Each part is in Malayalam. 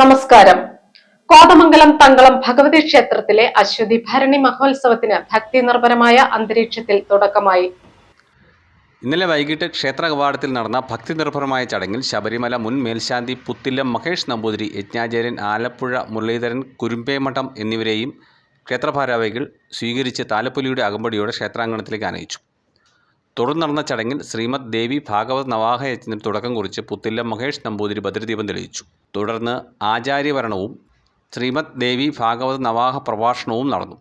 നമസ്കാരം. കോതമംഗലം തങ്കളം ഭഗവതി ക്ഷേത്രത്തിലെ അശ്വതി ഭരണി മഹോത്സവത്തിന് ഭക്തി നിർഭരമായ അന്തരീക്ഷത്തിൽ തുടക്കമായി. ഇന്നലെ വൈകിട്ട് ക്ഷേത്ര കവാടത്തിൽ നടന്ന ഭക്തി നിർഭരമായ ചടങ്ങിൽ ശബരിമല മുൻ മേൽശാന്തി പുത്തില്ലം മഹേഷ് നമ്പൂതിരി യജ്ഞാചാര്യൻ ആലപ്പുഴ മുരളീധരൻ കുരുമ്പേമഠം എന്നിവരെയും ക്ഷേത്രഭാരാവികൾ സ്വീകരിച്ച് താലപ്പൊലിയുടെ അകമ്പടിയോടെ ക്ഷേത്രാങ്കണത്തിലേക്ക് ആനയിച്ചു. തുടർന്ന് നടന്ന ചടങ്ങിൽ ശ്രീമദ് ദേവി ഭാഗവത് നവാഹ യജ്ഞത്തിന് തുടക്കം കുറിച്ച് പുത്തില്ല മഹേഷ് നമ്പൂതിരി ഭദ്രദീപം തെളിയിച്ചു. തുടർന്ന് ആചാര്യവരണവും ശ്രീമദ് ദേവി ഭാഗവത് നവാഹ പ്രഭാഷണവും നടന്നു.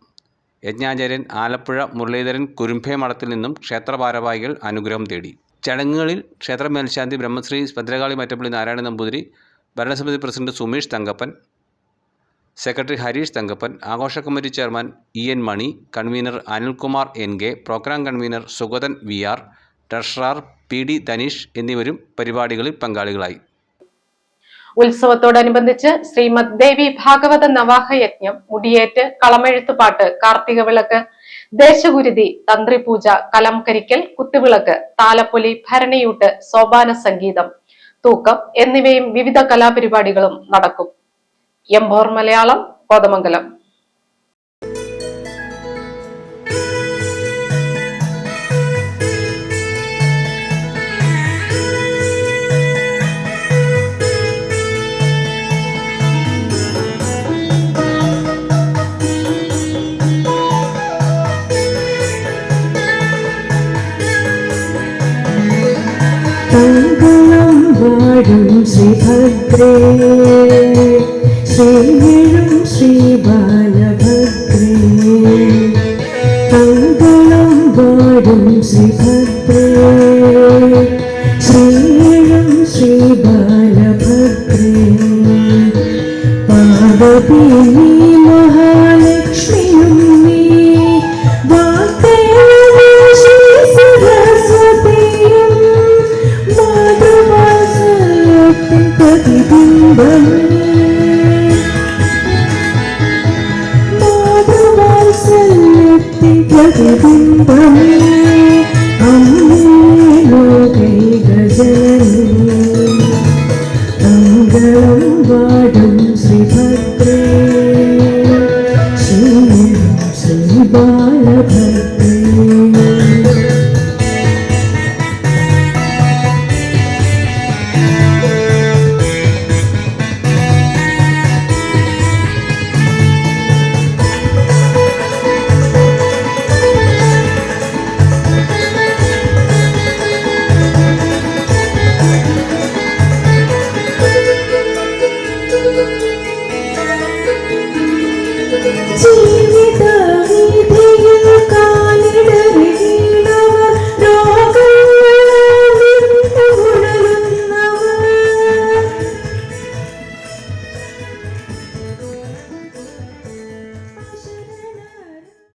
യജ്ഞാചാര്യൻ ആലപ്പുഴ മുരളീധരൻ കുരുംഭേ മഠത്തിൽ നിന്നും ക്ഷേത്ര ഭാരവാഹികൾ അനുഗ്രഹം തേടി. ചടങ്ങുകളിൽ ക്ഷേത്ര മേൽശാന്തി ബ്രഹ്മശ്രീ ഭദ്രകാളി മറ്റപ്പള്ളി നാരായണ നമ്പൂതിരി ഭരണസമിതി പ്രസിഡന്റ് സുമേഷ് തങ്കപ്പൻ സെക്രട്ടറി ഹരീഷ് തങ്കപ്പൻ ആഘോഷ committee chairman E N Mani convener Anilkumar N K programme convener Sugathan V R treasurer P D Dhaneesh എന്നിവരും പരിപാടികളിൽ പങ്കാളികളായി. ഉത്സവത്തോടനുബന്ധിച്ച് ശ്രീമദ് ദേവി ഭാഗവത നവാഹ യജ്ഞം മുടിയേറ്റ് കളമെഴുത്തുപാട്ട് കാർത്തിക വിളക്ക് ദേശഗുരുതി തന്ത്രിപൂജ കലംകരിക്കൽ കുത്തുവിളക്ക് താലപ്പൊലി ഭരണിയൂട്ട് സോപാന സംഗീതം തൂക്കം എന്നിവയും വിവിധ കലാപരിപാടികളും നടക്കും. എംബോർ മലയാളം കോതമംഗലം. തങ്കളം ശ്രീഭദ്രേ ശ്രീഴും ശ്രീബാലഭദ്രേ തങ്കളം വാഴും ശ്രീഭദ്രേ ശ്രീഴും ശ്രീബാലഭദ്രേ പാർവതി നീ മഹാലക്ഷ്മിയും നീ. ശ്രീ പ്രതിബിംബം മാതൃവാത്സല്യത്തിൻ പ്രതിബിംബം അമ്മേ വാടും ശ്രീഭദ്ര You.